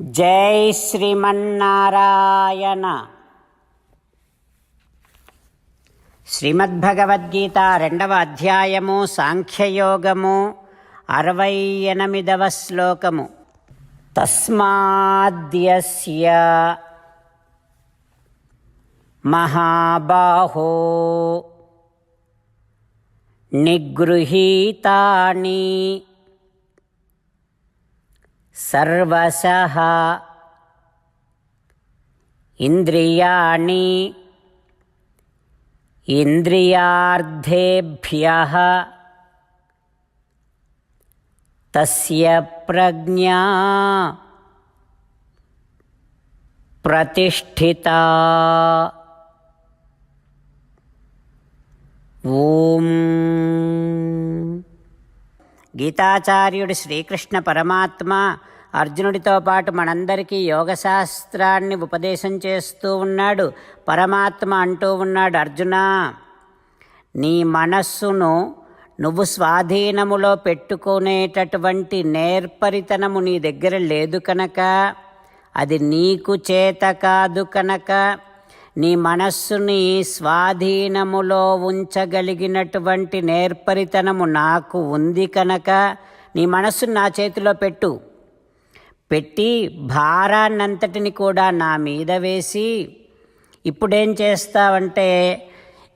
జై శ్రీమన్నారాయణ. శ్రీమద్భగవద్గీత రెండవ అధ్యాయము సాంఖ్యయోగము అరవై ఎనిమిదవ శ్లోకము. తస్మాద్యస్య మహాబాహో. నిగృహీతాని సర్వశః. ఇంద్రియాణి ఇంద్రియార్థేభ్య. తస్య ప్రజ్ఞా ప్రతిష్ఠిత. ఓం. గీతాచార్యుడు శ్రీకృష్ణ పరమాత్మ అర్జునుడితో పాటు మనందరికీ యోగశాస్త్రాన్ని ఉపదేశం చేస్తూ ఉన్నాడు. పరమాత్మ అంటూ ఉన్నాడు అర్జున నీ మనస్సును నువ్వు స్వాధీనములో పెట్టుకునేటటువంటి నేర్పరితనము నీ దగ్గర లేదు కనుక అది నీకు చేత కాదు కనుక నీ మనస్సుని స్వాధీనములో ఉంచగలిగినటువంటి నేర్పరితనము నాకు ఉంది కనుక నీ మనస్సును నా చేతిలో పెట్టు. పెట్టి భారాన్నంతటిని కూడా నా మీద వేసి ఇప్పుడేం చేస్తావంటే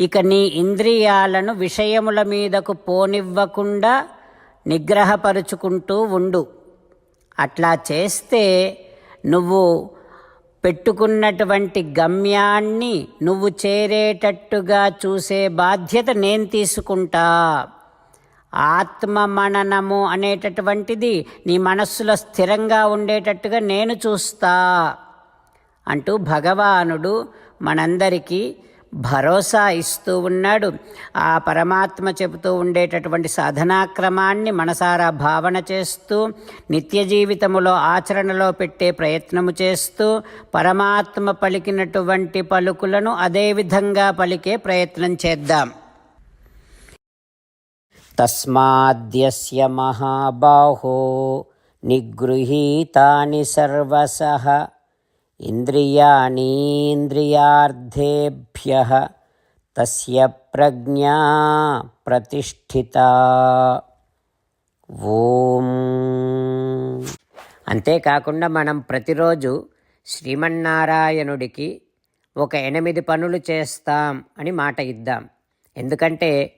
ఇక నీ ఇంద్రియాలను విషయముల మీదకు పోనివ్వకుండా నిగ్రహపరుచుకుంటూ ఉండు. అట్లా చేస్తే నువ్వు పెట్టుకున్నటువంటి గమ్యాన్ని నువ్వు చేరేటట్టుగా చూసే బాధ్యత నేను తీసుకుంటా. ఆత్మ మననము అనేటటువంటిది నీ మనస్సులో స్థిరంగా ఉండేటట్టుగా నేను చూస్తా అంటూ భగవానుడు మనందరికీ భరోసా ఇస్తూ ఉన్నాడు. ఆ పరమాత్మ చెబుతూ ఉండేటటువంటి సాధనాక్రమాన్ని మనసారా భావన చేస్తూ నిత్య జీవితములో ఆచరణలో పెట్టే ప్రయత్నము చేస్తూ పరమాత్మ పలికినటువంటి పలుకులను అదేవిధంగా పలికే ప్రయత్నం చేద్దాం. తస్మాద్యస్య మహాబాహో నిగృహీతాని సర్వసః ఇంద్రియాణీంద్రియార్థేభ్య తస్య ప్రజ్ఞా ప్రతిష్ఠిత. ఓం. అంతేకాకుండా మనం ప్రతిరోజు శ్రీమన్నారాయణుడికి ఒక ఎనిమిది పనులు చేస్తాం అని మాట ఇద్దాం. ఎందుకంటే